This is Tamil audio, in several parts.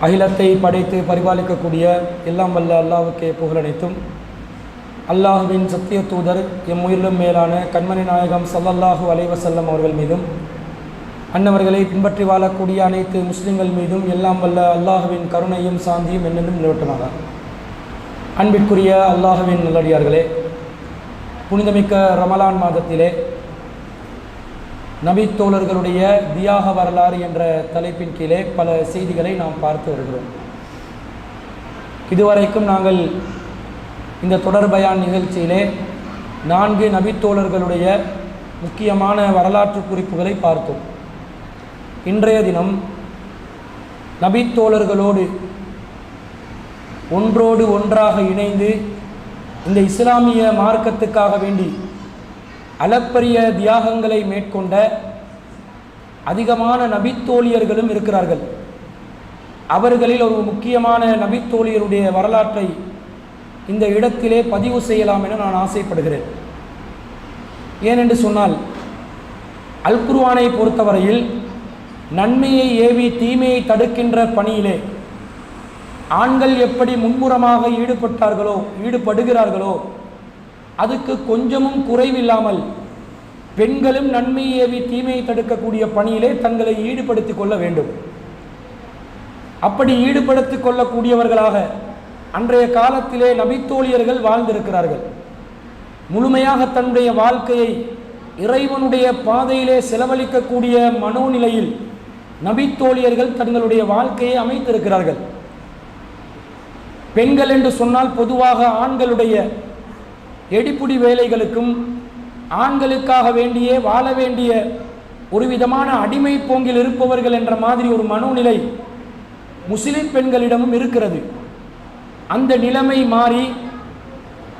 அகிலத்தை படைத்து பரிபாலிக்கக்கூடிய எல்லாம் வல்ல அல்லாவுக்கே புகழனைத்தும் அல்லாஹுவின் சத்திய தூதர் எம் உயிரிலும் மேலான கண்மணி நாயகம் சல்லல்லாஹு அலைவசல்லம் அவர்கள் மீதும் அன்னவர்களை பின்பற்றி வாழக்கூடிய அனைத்து முஸ்லிம்கள் மீதும் எல்லாம் வல்ல அல்லாஹுவின் கருணையும் சாந்தியும் என்னென்னும் நிலவட்டமாக. அன்பிற்குரிய அல்லாஹுவின் நல்லடியார்களே புனிதமிக்க ரமலான் மாதத்திலே நபித்தோழர்களுடைய தியாக வரலாறு என்ற தலைப்பின் கீழே பல செய்திகளை நாம் பார்த்து வருகிறோம். இதுவரைக்கும் நாங்கள் இந்த தொடர்பயான் நிகழ்ச்சியிலே நான்கு நபித்தோழர்களுடைய முக்கியமான வரலாற்று குறிப்புகளை பார்த்தோம். இன்றைய தினம் நபித்தோழர்களோடு ஒன்றோடு ஒன்றாக இணைந்து இந்த இஸ்லாமிய மார்க்கத்துக்காக வேண்டி அளப்பரிய தியாகங்களை மேற்கொண்ட அதிகமான நபித்தோழியர்களும் இருக்கிறார்கள். அவர்களில் ஒரு முக்கியமான நபித்தோழியருடைய வரலாற்றை இந்த இடத்திலே பதிவு செய்யலாம் என நான் ஆசைப்படுகிறேன். ஏனென்று சொன்னால் அல் பொறுத்தவரையில் நன்மையை ஏவி தீமையை தடுக்கின்ற பணியிலே ஆண்கள் எப்படி முன்புறமாக ஈடுபட்டார்களோ ஈடுபடுகிறார்களோ அதுக்கு கொஞ்சமும் குறைவில்லாமல் பெண்களும் நன்மை ஏவி தீமையை தடுக்கக்கூடிய பணியிலே தங்களை ஈடுபடுத்திக் கொள்ள வேண்டும். அப்படி ஈடுபடுத்திக் கொள்ளக்கூடியவர்களாக அன்றைய காலத்திலே நபித்தோழியர்கள் வாழ்ந்திருக்கிறார்கள். முழுமையாக தன்னுடைய வாழ்க்கையை இறைவனுடைய பாதையிலே செலவழிக்கக்கூடிய மனோநிலையில் நபித்தோழியர்கள் தங்களுடைய வாழ்க்கையை அமைத்திருக்கிறார்கள். பெண்கள் என்று சொன்னால் பொதுவாக ஆண்களுடைய எடிப்புடி வேலைகளுக்கும் ஆண்களுக்காக வேண்டியே வாழ வேண்டிய ஒரு விதமான அடிமை போங்கில் இருப்பவர்கள் என்ற மாதிரி ஒரு மனோநிலை முஸ்லிம் பெண்களிடமும் இருக்கிறது. அந்த நிலைமை மாறி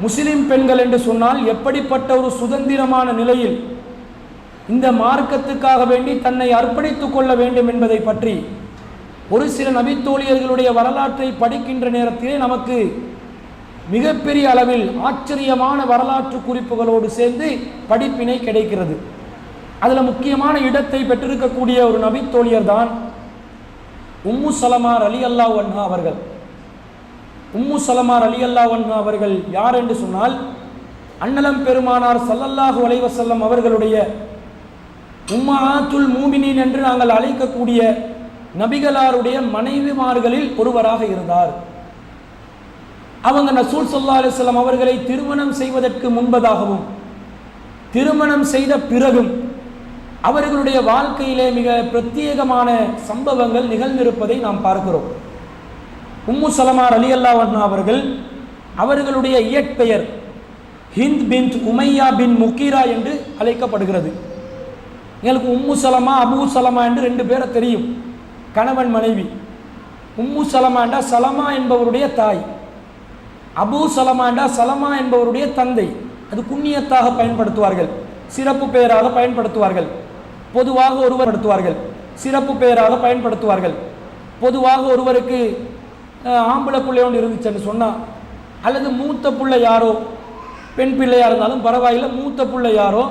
முஸ்லிம் பெண்கள் என்று சொன்னால் எப்படிப்பட்ட ஒரு சுதந்திரமான நிலையில் இந்த மார்க்கத்துக்காக வேண்டி தன்னை அர்ப்பணித்துக் கொள்ள வேண்டும் என்பதை பற்றி ஒரு சில நபித்தோழியர்களுடைய வரலாற்றை படிக்கின்ற நேரத்திலே நமக்கு மிகப்பெரிய அளவில் ஆச்சரியமான வரலாற்று குறிப்புகளோடு சேர்ந்து படிப்பினை கிடைக்கிறது. அதில் முக்கியமான இடத்தை பெற்றிருக்கக்கூடிய ஒரு நபித்தோழியர் தான் உம்மு சலமார் அலி அல்லா ஒன்ஹா அவர்கள். உம்மு சலமார் அலி அல்லா ஒன்ஹா அவர்கள் யார் என்று சொன்னால் அன்னலம் பெருமானார் சல்லல்லாஹு அலைவசல்லம் அவர்களுடைய உம்மாத்துல் மூமினின் என்று நாங்கள் அழைக்கக்கூடிய நபிகளாருடைய மனைவிமார்களில் ஒருவராக இருந்தார். அவங்க நசூல் சொல்லா அலிஸ்லாம் அவர்களை திருமணம் செய்வதற்கு முன்பதாகவும் திருமணம் செய்த பிறகும் அவர்களுடைய வாழ்க்கையிலே மிக பிரத்யேகமான சம்பவங்கள் நிகழ்ந்திருப்பதை நாம் பார்க்கிறோம். உம்மு சலமார் அலி அல்லா அவர்கள் அவர்களுடைய இயற்பெயர் ஹிந்த் பின் உமையா பின் முக்கீரா என்று அழைக்கப்படுகிறது. எங்களுக்கு உம்மு சலமா அபு சலமா என்று ரெண்டு பேரை தெரியும். கணவன் மனைவி. உம்மு சலமாண்டா சலமா என்பவருடைய தாய். அபு சலமாண்டா சலமா என்பவருடைய தந்தை. அது புண்ணியத்தாக பயன்படுத்துவார்கள். சிறப்பு பெயராக பயன்படுத்துவார்கள். பொதுவாக ஒருவர் படுத்துவார்கள் சிறப்பு பெயராக பயன்படுத்துவார்கள். பொதுவாக ஒருவருக்கு ஆம்பளை பிள்ளை ஒன்று இருந்துச்சுன்னு சொன்னால் அல்லது மூத்த பிள்ளை யாரோ பெண் பிள்ளையாக இருந்தாலும் பரவாயில்லை மூத்த பிள்ளை யாரோ